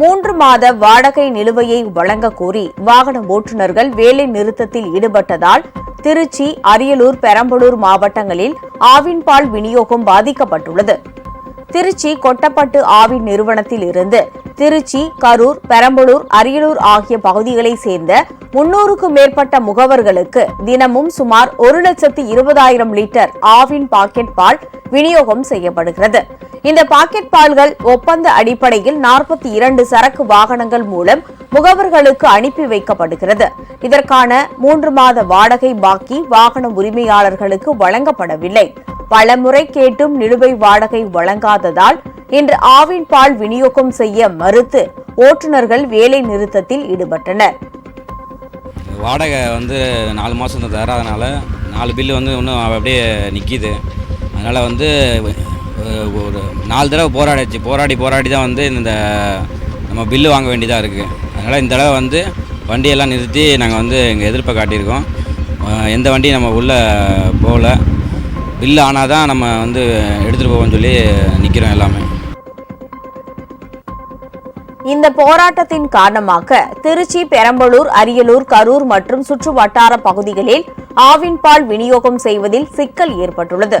மூன்று மாத வாடகை நிலுவையை வழங்க கோரி வாகன ஓட்டுநர்கள் வேலை நிறுத்தத்தில் ஈடுபட்டதால் திருச்சி அரியலூர் பெரம்பலூர் மாவட்டங்களில் ஆவின் பால் விநியோகம் பாதிக்கப்பட்டுள்ளது. திருச்சி கொட்டப்பட்டு ஆவின் நிறுவனத்தில் இருந்து திருச்சி கரூர் பெரம்பலூர் அரியலூர் ஆகிய பகுதிகளைச் சேர்ந்த முன்னூறுக்கும் மேற்பட்ட முகவர்களுக்கு தினமும் சுமார் ஒரு லட்சத்து இருபதாயிரம் லிட்டர் ஆவின் பாக்கெட் பால் விநியோகம் செய்யப்படுகிறது. இந்த பாக்கெட் பால்கள் ஒப்பந்த அடிப்படையில் நாற்பத்தி இரண்டு சரக்கு வாகனங்கள் மூலம் முகவர்களுக்கு அனுப்பி வைக்கப்படுகிறது. இதற்கான மூன்று மாத வாடகை பாக்கி வாகன உரிமையாளர்களுக்கு வழங்கப்படவில்லை. பலமுறை கேட்டும் நிலுவை வாடகை வழங்காததால் இன்று ஆவின் பால் விநியோகம் செய்ய மறுத்து ஓட்டுநர்கள் வேலை நிறுத்தத்தில் ஈடுபட்டனர். வாடகை வந்து நாலு மாதம் தராதனால நாலு பில்லு வந்து இன்னும் அப்படியே நிற்கிது அதனால் வந்து ஒரு நாலு தடவை போராடிச்சு போராடி போராடி தான் வந்து இந்த நம்ம பில்லு வாங்க வேண்டியதாக இருக்குது அதனால் இந்த தடவை வந்து வண்டியெல்லாம் நிறுத்தி நாங்கள் வந்து எங்கள் எதிர்ப்பை காட்டியிருக்கோம். எந்த வண்டியும் நம்ம உள்ளே போகல. பில்லு ஆனால் தான் நம்ம வந்து எடுத்துகிட்டு போவோம்னு சொல்லி நிற்கிறோம் எல்லாமே. இந்த போராட்டத்தின் காரணமாக திருச்சி பெரம்பலூர் அரியலூர் கரூர் மற்றும் சுற்று வட்டார பகுதிகளில் ஆவின் பால் விநியோகம் செய்வதில் சிக்கல் ஏற்பட்டுள்ளது.